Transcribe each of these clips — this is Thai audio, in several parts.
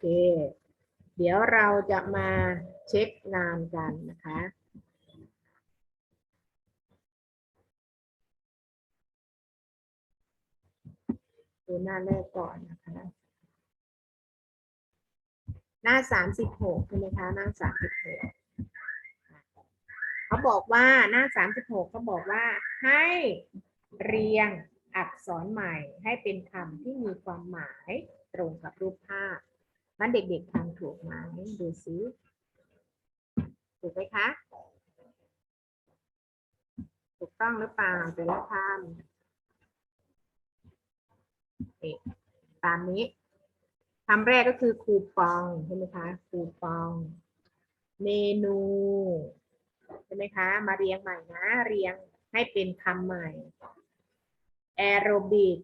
เค เดี๋ยวเราจะมาเช็คงานกันนะคะดูหน้าแรกก่อนนะคะ หน้าสามสิบหกใช่ไหมคะ หน้าสามสิบหกเขาบอกว่าหน้าสามสิบหกเขาบอกว่าให้เรียงอักษรใหม่ให้เป็นคำที่มีความหมายตรงกับรูปภาพ มันเด็กๆทำถูกไหมดูซิถูกไหมคะถูกต้องหรือเปล่าแต่ละคำนี่ตามนี้คำแรกก็คือคูปองใช่ไหมคะคูปอง เมนูใช่ไหมคะ มาเรียงใหม่นะ เรียงให้เป็นคำใหม่แอโรบิก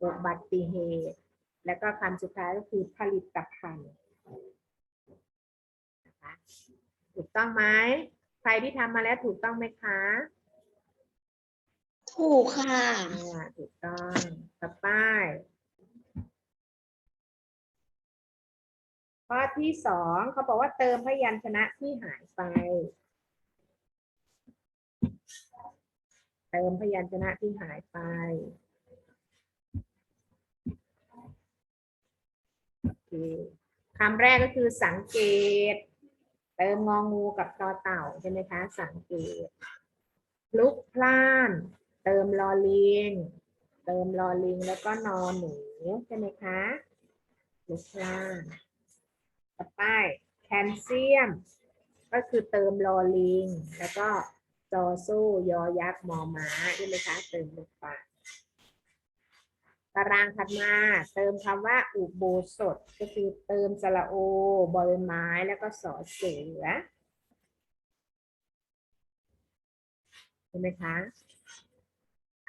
อุบัติเหตุ แล้วก็คำสุดท้ายก็คือผลิตภัณฑ์นะคะถูกต้องไหมใครที่ทำมาแล้วถูกต้องไหมคะ ถูกค่ะอ่าถูกต้องต่อไปข้อที่สองเขาบอกว่าเติมพยัญชนะที่หายไป เติมพยัญชนะที่หายไป โอ เคคำแรกก็คือสังเกต เติมงองูกับตอเต่าใช่ไหมคะ สังเกตลุกพล่าน เติมลอลิง เติมลอลิงแล้วก็นอนหนูใช่ไหมคะลุกพล่านต่อไปแคลเซียม ก็คือเติมลอลิง แล้วก็จอโซ่ยอยักษ์มอม้าใช่ไหมคะ เติมลงไป ตารางถัดมาเติมคำว่าอุโบสถก็คือเติมสระโอบอใบไม้แล้วก็สอเสือใช่ไหมคะ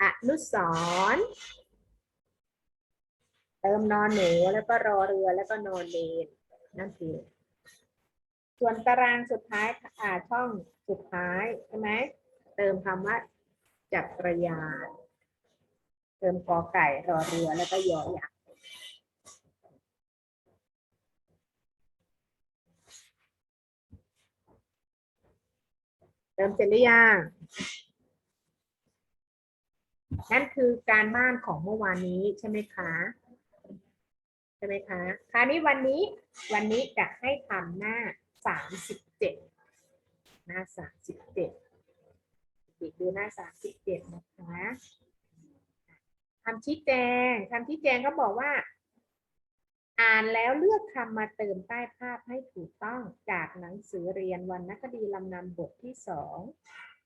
อนุสรเติมนอนหนูแล้วก็รอเรือแล้วก็นอนเลนนั่นคือส่วนตารางสุดท้ายอ่าช่องสุดท้ายใช่ไหมเติมคำว่าจักรยาน เติมกอไก่รอเรือแล้วก็ยอยักษ์เติมเสร็จหรือยังนั่นคือการบ้านของเมื่อวานนี้ใช่ไหมคะใช่ไหมคะคราวนี้วันนี้วันนี้จะให้ทำหน้าสามสิบเจ็ดหน้าสามสิบเจ็ดดูหน้าสามสิบเจ็ดนะคะ คำชี้แจงคำชี้แจงก็บอกว่า อ่านแล้วเลือกคำมาเติมใต้ภาพให้ถูกต้องจากหนังสือเรียนวรรณคดีลำนำบทที่สอง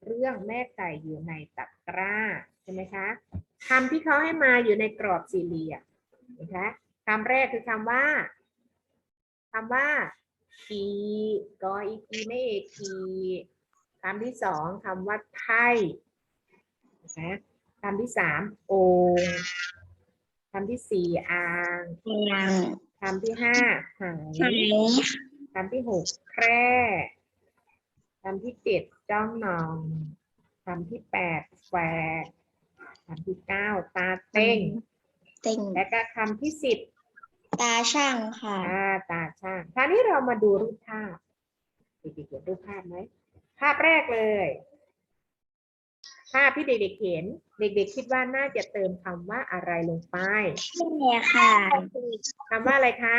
เรื่องแม่ไก่อยู่ในตะกร้าใช่ไหมคะคำที่เขาให้มาอยู่ในกรอบสี่เหลี่ยมนะคะคำแรกคือคำว่าคำว่าทีกออีกีไม่เอกทีคำที่สองคำว่าไทยนะคะ คำที่สามโองคำที่สี่อ่างยังคำที่ห้าหาไหนยคำที่หกแคร่คำที่เจ็ดจ้องนองคำที่แปดแฝดคำที่เก้าตาเต้ง เต็งและก็คำที่สิบตาช่างค่ะ ตาตาช่างคราวนี้เรามาดูรูปภาพเด็กๆเห็นรูปภาพไหมภาพแรกเลย ภาพที่เด็กๆเห็น เด็ก ๆ คิดว่าน่าจะเติมคำว่าอะไรลงไปแค่ค่ะคำว่าอะไรคะ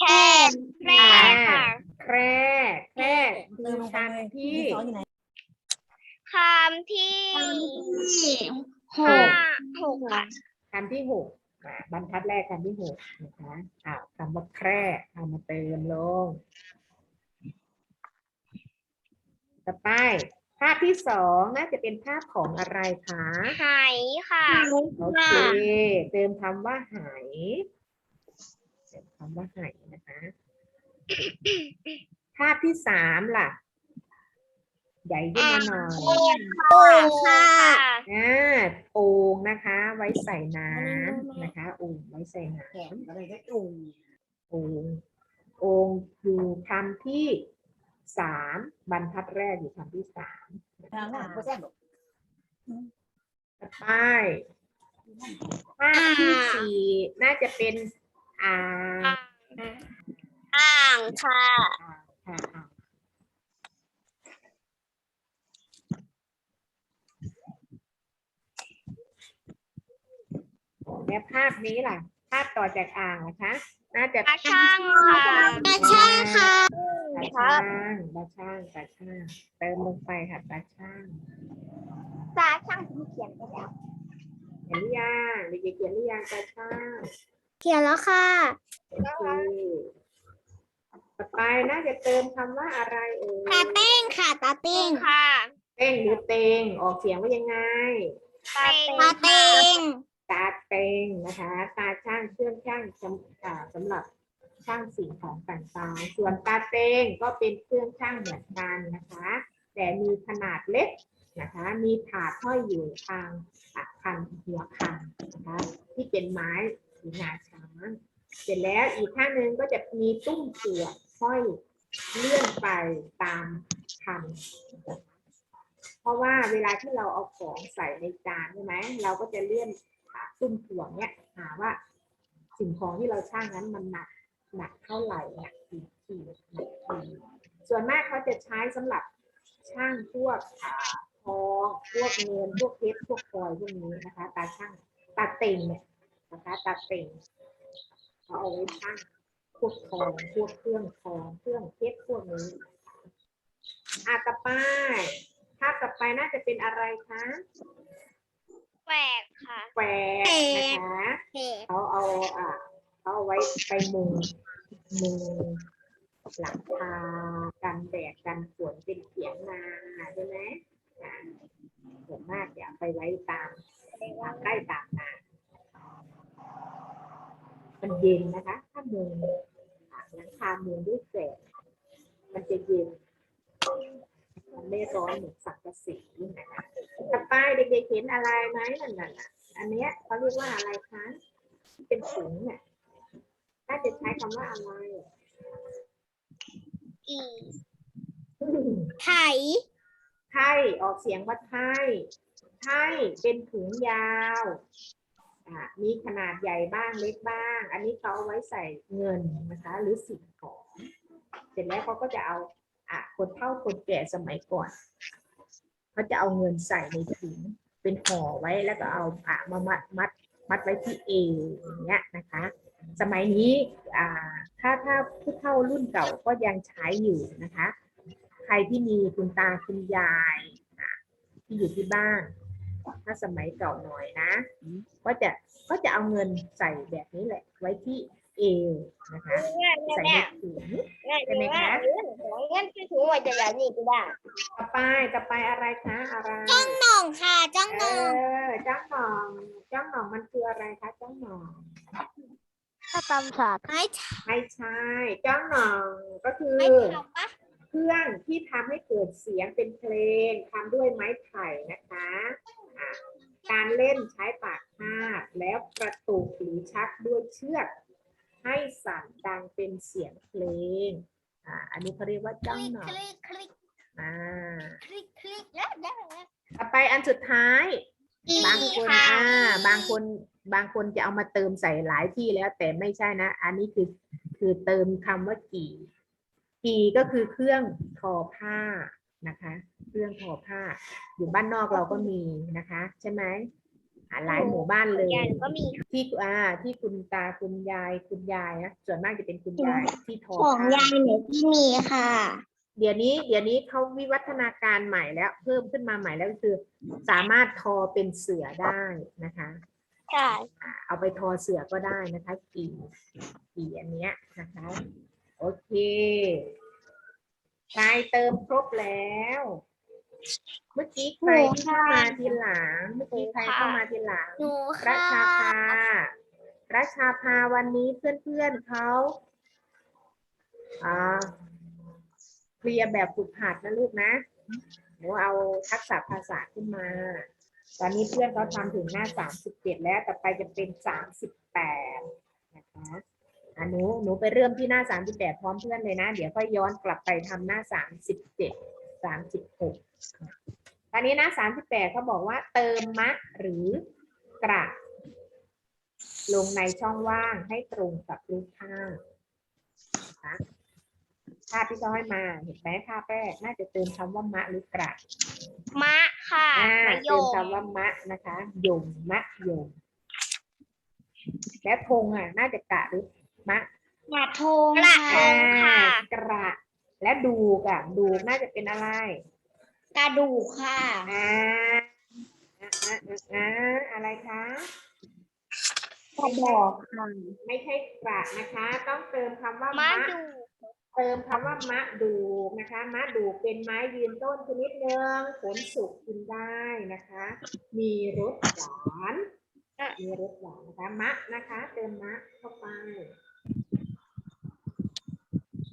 แค่แค่ค่ะแคร่แคร่คือคำที่คำที่หหกกหกอะคำที่หกอะบรรทัดแรกคำที่หกนะคะอ่าคำว่าแคร่เอามาเติมลง ต่อไป ภาพที่สองน่าจะเป็นภาพของอะไรคะไหค่ะโอเคเติมคำว่าหายเติมคำว่าหายนะคะ ภาพที่สามล่ะ ใหญ่ขึ้นมาหน่อยโอ่งค่ะอ่าโอ่งนะคะ ไว้ใส่น้ำนะคะโอ่งไว้ใส่น้ำอะไรก็อุ่งโอ่งโอ่งอยู่คำที่ สามบรรทัดแรกอยู่คำที่สามทางหน้าก็แซ่บหรอกต่อไปภาพที่สี่น่าจะเป็นอ่างอ่างค่ะค่ะอะและภาพนี้ล่ะ ภาพต่อจากอ่างนะคะ น่าจะตาช่างค่ะตาช่างค่ะตาช่างตาช่างตาช่างเติมลงไปค่ะตาช่างตาช่างที่เขียนไปแล้วเห็นหรือยังเด็กๆเขียนหรือยังตาช่างเขียนแล้วค่ะโอเคต่อไปน่าจะเติมคำว่าอะไรเอ่ยตาเต้งค่ะตาเต้งค่ะ เต้งหรือเตงออกเสียงว่ายังไงตาเต้ง ตาเตงนะคะ ตาช่างเครื่องช่างสำสำหรับช่างสิ่งของต่างๆ ส่วนตาเตงก็เป็นเครื่องช่างเหมือนกันนะคะ แต่มีขนาดเล็กนะคะ มีถาดห้อยอยู่ทางอะคันหัวคันนะคะที่เป็นไม้หรืองาช้างเสร็จแล้วอีกข้างหนึ่งก็จะมีตุ้มเสือกห้อยเลื่อนไปตามคันเพราะว่าเวลาที่เราเอาของใส่ในจานใช่ไหมเราก็จะเลื่อน ขาตุ้มถ่วงเนี่ยหาว่า สิ่งของที่เราช่างนั้นมันหนักหนักเท่าไหร่หนักกี่ขีดหนักกี่ส่วนมากเขาจะใช้สำหรับช่างพวกทองพวกเงินพวกเพชรพวกพลอยพวกนี้นะคะ ตาช่างตาเต็งเนี่ยนะคะตาเต็งเขาเอาไว้ช่างพวกทองพวกเครื่องทองเครื่องเพชรพวกนี้อะต่อไปภาพต่อไปน่าจะเป็นอะไรคะ แหวกค่ะแหวกนะคะแหวกเขาเอาอ่าเขาเอาไว้ไปมุงมุงหลังคากันแดดกันฝนเป็นเขียงนาใช่ไหมอ่าส่วนมากอย่าไปไว้ตามตามใกล้ตามนามันเย็นนะคะ ถ้ามุงอ่าหลังคามุงด้วยแสงมันจะเย็น มันไม่ร้อนเหมือนสังกะสีนะคะต่อไปเด็กๆเห็นอะไรไหมนั่นน่ะอันเนี้ยเขาเรียกว่าอะไรคะที่เป็นถุงเนี่ยน่าจะใช้คำว่าอะไรอีไถไทยออกเสียงว่าไทยไทยเป็นถุงยาวอ่ามีขนาดใหญ่บ้างเล็กบ้าง อันนี้เขาเอาไว้ใส่เงินนะคะ หรือสิ่งของ เสร็จแล้วเขาก็จะเอา อะคนเฒ่าคนแก่สมัยก่อนเขาจะเอาเงินใส่ในถุงเป็นห่อไว้แล้วก็เอาอะมามัดมัดมัดไว้ที่เอวอย่างเงี้ยนะคะ สมัยนี้อ่าถ้าถ้าผู้เฒ่ารุ่นเก่าก็ยังใช้อยู่นะคะ ใครที่มีคุณตาคุณยายอะที่อยู่ที่บ้าน ถ้าสมัยเก่าหน่อยนะ ก็จะก็จะเอาเงินใส่แบบนี้แหละ ไว้ที่เอวนะคะ ใส่ในถุงใช่ไหมคะเงินที่ถุงไว้ จะแบบนี้ก็ได้ต่อไปต่อไปอะไรคะอะไรจ้องหน่องค่ะจ้องเอหน่องอจ้องหนองจ้องหนองมันคืออะไรคะจ้องหนอง ถ้าตำศาสตร์ไม่ไม่ใช่จ้องหนองก็คือ ไม่ทำปะเครื่องที่ทำให้เกิดเสียงเป็นเพลงทำด้วยไม้ไผ่นะคะอะการเล่นใช้ปากคาดแล้วกระตุกหรือชักด้วยเชือก ให้สั่นดังเป็นเสียงเพลง อ่าอันนี้เขาเรียกว่าคจ้องลิกหนอคงลิกคลิกอ่าคลิกคลิกแล้วแล้วต่อไปอันสุดท้าย อีบางคนค่ะอ่า บางคนบางคนจะเอามาเติมใส่หลายที่แล้ว แต่ไม่ใช่นะ อันนี้คือคือเติมคำว่ากี่ กี่ก็คือเครื่องทอผ้านะคะ เครื่องทอผ้า อยู่บ้านนอกเราก็มีนะคะ ใช่ไหมอ่า หลายหมู่บ้านเลยยายก็มีที่อ่าที่คุณตาคุณยายคุณยายนะส่วนมากจะเป็นคุณยายที่ทอของผ้ายายหนูที่มีค่ะ เดี๋ยวนี้ เดี๋ยวนี้เขาวิวัฒนาการใหม่แล้ว เพิ่มขึ้นมาใหม่แล้วก็คือ สามารถทอเป็นเสือได้นะคะใช่อ่าเอาไปทอเสือก็ได้นะคะ กี่กี่อันเนี้ยนะคะ โอเคใครเติมครบแล้ว เมื่อกี้ใครที่เข้ามาทีหลัง เมื่อกี้ใครเข้ามาทีหลัง หนูรัค่ะชาภารัชาภาวันนี้เพื่อนๆเขาอ่าเคลียร์แบบฝึกหัดนะลูกนะหนูเอาทักษะภาษาขึ้นมา ตอนนี้เพื่อนเขาทำถึงหน้าสามสิบเจ็ดแล้ว ต่อไปจะเป็นสามสิบแปดนะคะอะหนูหนูไปเริ่มที่หน้าสามสิบแปดพร้อมเพื่อนเลยนะ เดี๋ยวค่อยย้อนกลับไปทำหน้าสามสิบเจ็ด สามสิบหกตอนนี้หน้าสามสิบแปดเขาบอกว่าเติมมะหรือกระ ลงในช่องว่างให้ตรงกับรูปภาพนะคะภาพที่เขาให้มาเห็นไหมภาพแรกน่าจะเติมคำว่ามะหรือกระมะค่ะอ่ามะยเติมมคำว่ามะนะคะยมมะยมแล้วธงอะ น่าจะกระหรือมะ กระทงกระทงค่ะ อ่ากระ และดูกอะดูกน่าจะเป็นอะไร กระดูกค่ะอ่าอ่าอ่าอ่าอ่าอะไรคะกระบอกค่ะไม่ใช่กระนะคะ ต้องเติมคำว่ามะมะดูเติมคำว่ามะดูกนะคะมะดูกเป็นไม้ยืนต้นชนิดหนึ่งผลสุกกินได้นะคะ มีรสหวานมีรสหวานนะคะมะนะคะ เติมมะเข้าไป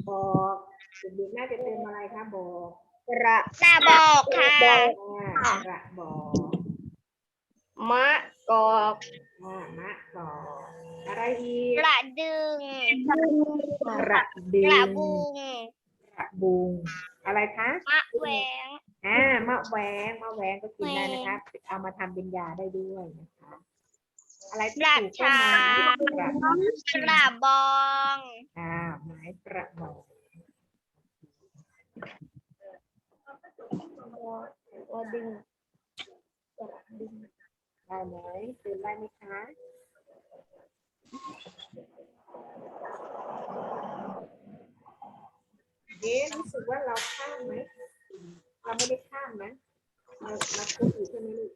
บอก เด็กๆน่าจะเติมอะไรคะบอกกระกระบอกค่ะ อ่ากระบอกมะกอกอ่ามะบอกอะไรอีกกระดึงกระดึกระงบุงกระบุง อะไรคะมะแหวง อ่ามะแหวงมะแหวงก็กินได้แหวงนะคะ เอามาทำเป็นยาได้ด้วยนะคะ อะไรที่กระปลูกต้นไม้ชากระกระบอง อ่าไม้กระบอก ว่าดึงได้ไหมตื่นได้ไหมคะเอ๊ะรู้สึกว่าเราข้ามไหมเราไม่ได้ข้ามนะเราเราคุยอยู่ใช่ไหมลูก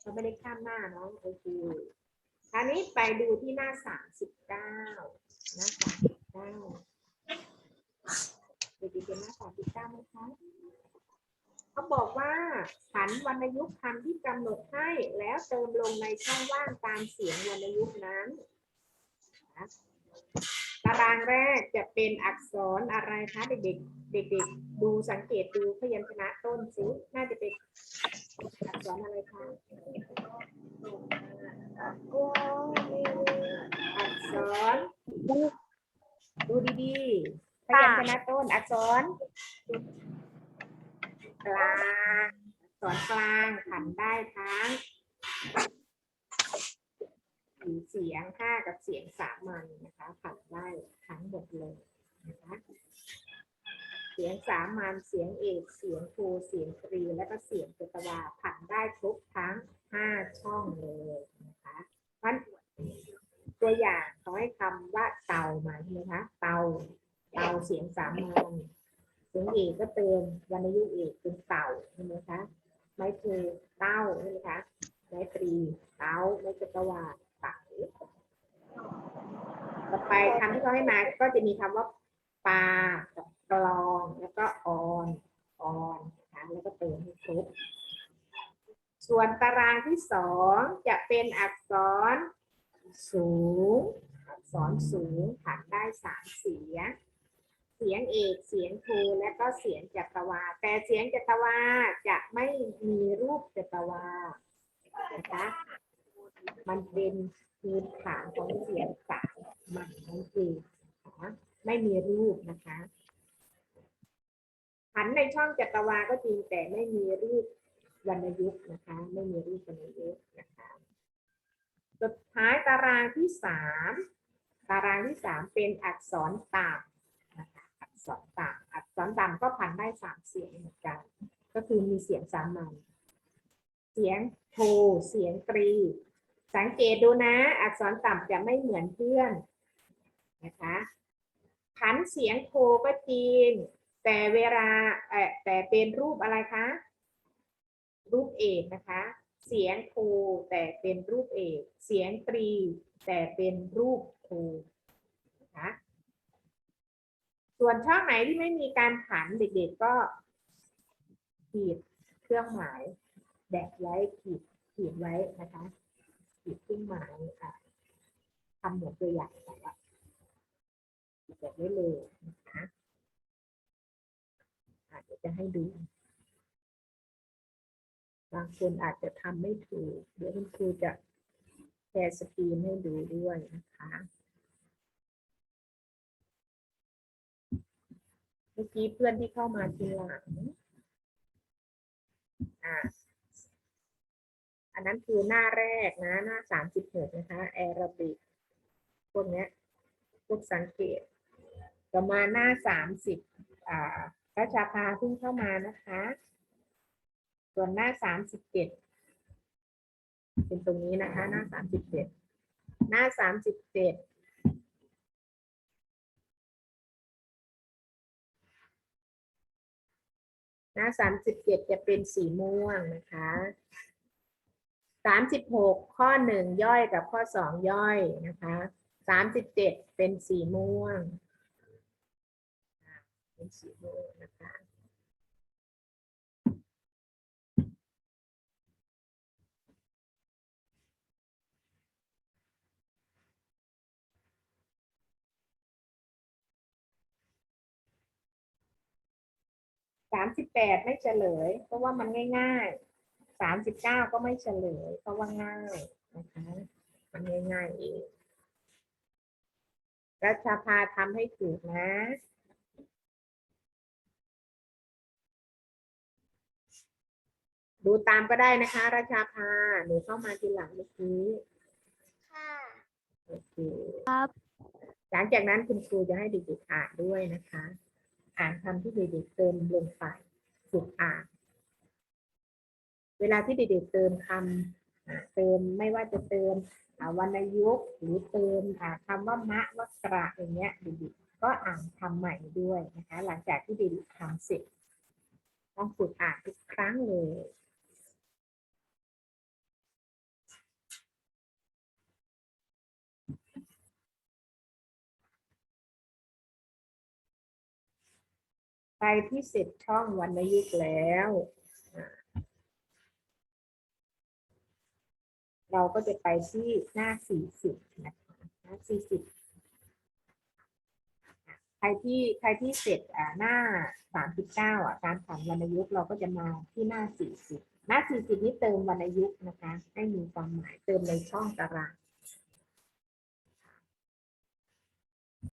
เราไม่ได้ข้ามหน้าเนาะโอเคคราวนี้ไปดูที่หน้าสามสิบเก้าหน้าสามสิบเก้า เด็กๆเป็นหน้าสามสิบเก้าไหมคะเขาบอกว่าผันวรรณยุกต์คำที่กำหนดให้แล้วเติมลงในช่องว่างตามเสียงวรรณยุกต์นั้นนะตารางแรกจะเป็นอักษรอะไรคะเด็กๆเด็กๆดูสังเกตดูพยัญชนะต้นซิน่าจะเป็นอักษรอะไรคะอักษรดูดีๆ พยัญชนะต้นอักษรกลางสอนกลางผันได้ทั้งสี่เสียงห้ากับเสียงสามัญนะคะผันได้ทั้งหมดเลยนะคะเสียงสามัญเสียงเอกเสียงโทเสียงตรีและก็เสียงจตวาผันได้ครบทั้งห้าช่องเลยนะคะเพราะตัวอย่างเขาให้คำว่าเตามาใช่ไหมคะเตา เตาเสียงสามัญเสียงเอกก็เติมวรรณยุกต์เอกเป็นเต่าใช่ไหมคะไม้เทเต้าใช่ไหมคะไม้ตรีเต้าไม้จักรวาลเต่าต่อไปคำที่เขาให้มาก็จะมีคำว่าปลากับกลองแล้วก็ออนออนนะคะแล้วก็เติมให้ครบส่วนตารางที่สองจะเป็นอักษรสูง อักษรสูงผันได้สามเสียง เสียงเอกเสียงโทและก็เสียงจัตวาแต่เสียงจัตวาจะไม่มีรูปจัตวานะคะมันเป็นพื้นฐานของเสียงสามมันนั่นเองนะคะไม่มีรูปนะคะหันในช่องจัตวาก็จริงแต่ไม่มีรูปวรรณยุกต์นะคะ ไม่มีรูปวรรณยุกต์นะคะสุดท้ายตารางที่สามตารางที่สามเป็นอักษรต่ำ นะคะอักษรต่ำอักษรต่ำก็พันได้สามเสียงเหมือนกัน ก็คือมีเสียงสามัญเสียงโทเสียงตรี สังเกตดูนะ อักษรต่ำจะไม่เหมือนเพื่อนนะคะพันเสียงโทก็จริง แต่เวลาแต่เป็นรูปอะไรคะ รูปเอกนะคะ เสียงโทแต่เป็นรูปเอก เสียงตรี แต่เป็นรูปโทนะคะ ส่วนช่องไหนที่ไม่มีการผันเด็กๆก็ขีดเครื่องหมายแดกไว้ขีดขีดไว้นะคะขีดเครื่องหมายอะทำเหมือนตัวอย่างแต่ว่าแดไว้เลยนะคะอาจจะเดี๋ยวจะให้ดู บางคนอาจจะทำไม่ถูก เดี๋ยวคุณครูจะแชร์สกรีนให้ดูด้วยนะคะ เมื่อกี้เพื่อนที่เข้ามาทีหลังอ่าอันนั้นคือหน้าแรกนะ หน้าสามสิบหกนะคะแอโรบิกพวกนี้พวกสังเกตต่อมาหน้าสามสิบอ่าพระชาพาเพิ่งเข้ามานะคะ ส่วนหน้าสามสิบเจ็ดเป็นตรงนี้นะคะ หน้าสามสิบเจ็ดหน้าสามสิบเจ็ด หน้าสามสิบเจ็ดจะเป็นสีม่วงนะคะสามสิบหกข้อหนึ่งย่อยกับข้อสองย่อยนะคะสามสิบเจ็ดเป็นสีม่วง เป็นสีม่วงนะคะามสิบแปดไม่เฉลย เพราะว่ามันง่ายๆสามสิบเก้าก็ไม่เฉลย เพราะว่าง่ายนะคะมันง่ายๆเองรัชพาทำให้ถูกนะดูตามก็ได้นะคะ ราชาพาหนูเข้ามาทีหลังเมื่อกี้ค่ะโอเคหลังจากนั้นคุณครูจะให้เด็กๆอ่านด้วยนะคะ อ่านคำที่เด็กๆเติมลงไปฝึกอ่าน เวลาที่เด็กๆเติมคำเติมไม่ว่าจะเติมวรรณยุกต์หรือเติมอ่าคำว่ามะวักระอย่างเงี้ยเด็กๆก็อ่านคำใหม่ด้วยนะคะ หลังจากที่เด็กๆทำเสร็จต้องฝึกอ่านทุกครั้งเลย ที่เสร็จช่องวรรณยุกต์แล้ว เราก็จะไปที่หน้า40นะคะหน้า40อะใครที่ใครที่เสร็จอ่าหน้า39อะการผันวรรณยุกต์เราก็จะมาที่หน้า40หน้า40นี้เติมวรรณยุกต์นะคะ ให้มีความหมายเติมในช่องตาราง